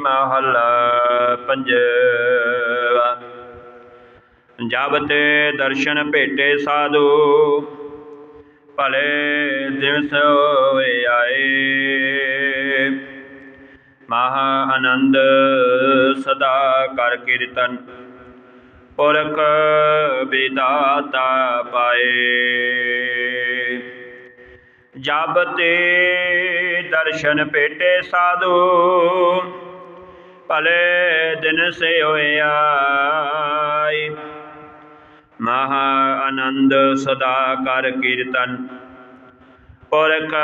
ਮਹੱਲਾ ਪੰਜਵਾ। ਜਬ ਤੇ ਦਰਸ਼ਨ ਭੇਟੇ ਸਾਧੂ, ਭਲੇ ਦਿਵਸ ਹੋਏ ਆਏ। ਮਹਾ ਆਨੰਦ ਸਦਾ ਕਰ ਕੀਰਤਨ, ਪੁਰਖ ਵਿਦਾਤਾ ਪਾਏ। ਜਬ ਤੇ ਦਰਸ਼ਨ ਭੇਟੇ ਸਾਧੂ ਭਲੇ ਦਿਨ ਸੇ ਹੋਇਆ ਮਹਾ ਆਨੰਦ ਸਦਾ ਕਰ ਕੀਰਤਨ, ਪੁਰਖ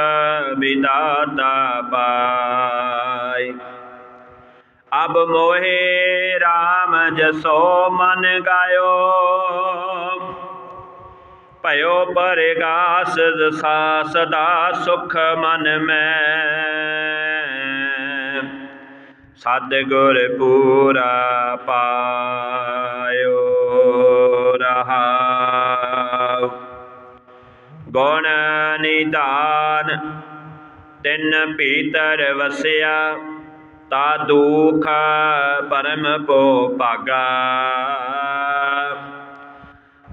ਵਿਦਾਤਾ ਪਾਈ। ਅਬ ਮੋਹਿ RAM ਜਸੋ ਮਨ ਗਾਇਓ, ਭਇਓ ਪਰਗਾਸ ਜਸਾ ਸਦਾ ਸੁਖ ਮਨ ਮੈਂ। ਸਤਿਗੁਰ ਪੂਰਾ ਪਾਇਓ ਰਹਾਉ। ਗੁਣ ਨਿਦਾਨ, ਤਿੰਨ ਭੀਤਰ ਵਸਿਆ, ਤਾ ਦੁਖ ਪਰਮ ਪੋ ਭਾਗਾ।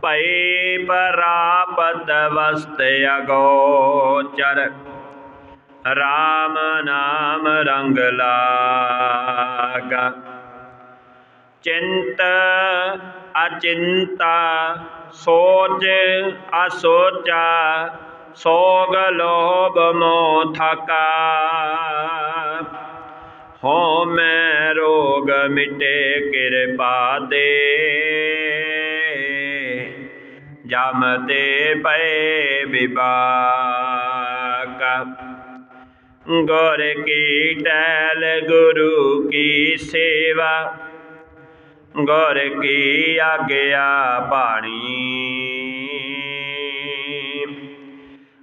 ਪਈ ਪਰਾਪਤ ਵਸਤ ਅਗੋਚਰ RAM ਨਾਮ ਰੰਗ ਲਾਗਾ ਚਿੰਤ ਅਚਿੰਤਾ ਸੋਚ ਅਸੋਚਾ ਸੋਗ ਲੋਭ ਮੋਹ ਥਕਾ ਹੋ ਮੈਂ ਰੋਗ ਮਿਟੇ ਕਿਰਪਾ ਦੇ ਜਮ ਤੇ ਪਏ ਵਿਵਾਕ ਗੁਰ ਕੀ ਟੈਲ ਗੁਰੂ ਕੀ ਸੇਵਾ। ਗੁਰ ਕੀ ਆਗਿਆ ਬਾਣੀ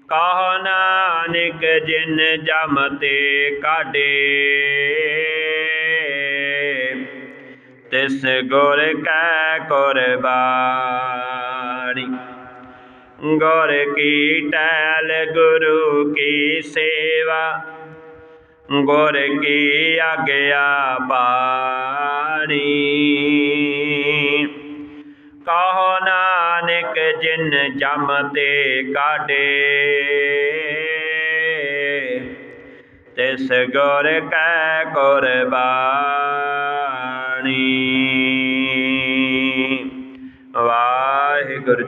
ਕਹ ਨਾਨਕ ਜਿਨ ਜਮ ਤੇ ਕਾਢੇ। ਤਿਸ ਗੁਰ ਕੈ ਕੁਰਬਾਨੀ ਗੁਰ ਕੀ ਟੈਲ ਗੁਰੂ ਕੀ ਸੇਵਾ ਗੁਰ ਕੀ ਆਗਿਆ ਬਾਣੀ ਕਹੋ ਨਾਨਕ ਜਿਨ ਜਮ ਤੇ ਕਾਢੇ ਤਿਸ ਗੁਰ ਕੈ